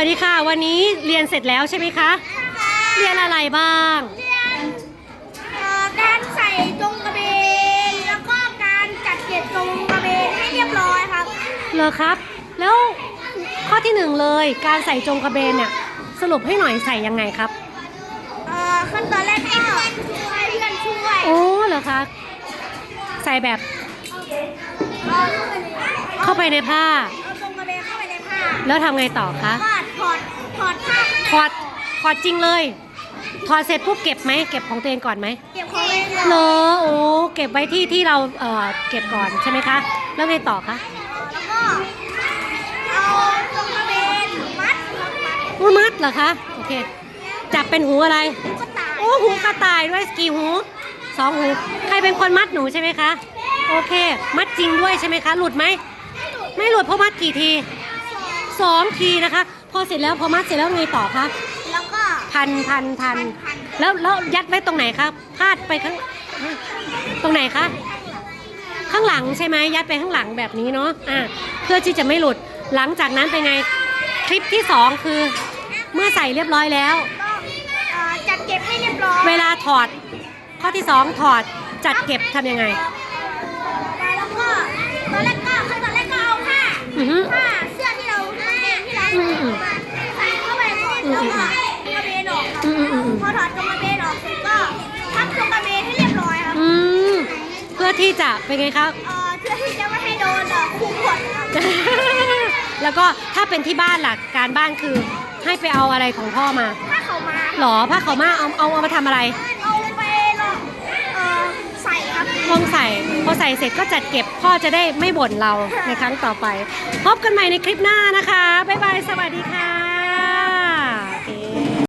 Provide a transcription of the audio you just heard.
วัสดีค่ะ วันนี้เรียนเสร็จแล้วใช่ไหมคะ เรียนอะไรบ้าง เรียนเอ่อการใส่จงกระเบนแล้วก็การจัดเก็บจงกระเบนให้เรียบร้อยครับเลอครับ แล้วข้อที่หนึ่งเลยการใส่จงกระเบนเนี่ยสรุปให้หน่อยใส่ยังไงครับเอ่อขั้นตอนแรกก็ให้เพื่อนช่วยโอ้เหรอคะใส่แบบเอาเอาเข้าไปในผ้า เอาจงกระเบนเข้าไปในผ้า แล้วทำไงต่อคะ ก็ ถอดถอดผ้าถอดถอดจริงเลย ถอดเสร็จปุ๊บเก็บไหมเก็บของตัวเองก่อนไหมเก็บของเองเหรอโอ้เก็บไว้ที่ที่เราเอ่อเก็บก่อนใช่ไหมคะ แล้วไงต่อคะแล้วก็เอาจงกระเบนมัดมัดหูมัดเหรอคะโอเคจับเป็นหูอะไรก็ตายโอ้หูกระต่ายด้วยกี่หูสองหูใครเป็นคนมัดหนูใช่ไหมคะโอเค มัดจริงด้วยใช่ไหมคะ หลุดไหมไม่หลุดเพราะมัดกี่ทีสองทีนะคะ พอเสร็จแล้วพอมัดเสร็จแล้วไงต่อคะแล้วก็พันพันพันพันแล้วแล้วยัดไว้ตรงไหนคะพาดไปข้างตรงไหนคะข้างหลังใช่ไหมยัดไปข้างหลังแบบนี้เนาะอะเพื่อที่จะไม่หลุดหลังจากนั้นเป็นไงคลิปที่สองคือ เมื่อใส่เรียบร้อยแล้วก็เอ่อจัดเก็บให้เรียบร้อยเวลาถอด ข้อที่สองถอดจัดเก็บทำยังไงแล้วก็ตอนแรกก็ขั้นตอนแรกก็เอาผ้าอือฮึผ้า แล้วก็กระเบนออกครับพอถอดกระเบนออกเสร็จก็พับกระเบนให้เรียบร้อยครับอืมเพื่อที่จะเป็นไงครับ เอ่อเพื่อที่จะไม่ให้โดนเอ่อครูขวดครับแล้วก็ถ้าเป็นที่บ้านล่ะการบ้านคือ ให้ไปเอาอะไรของพ่อมาถ้าเขามาหรอผ้าขาวมาเอาเอาเอามาทำอะไรเอาไปลองเอ่อใส่ครับ ลองใส่พอใส่เสร็จก็จัดเก็บพ่อจะได้ไม่บ่นเราในครั้งต่อไป พบกันใหม่ในคลิปหน้านะคะบ๊ายบายสวัสดีค่ะ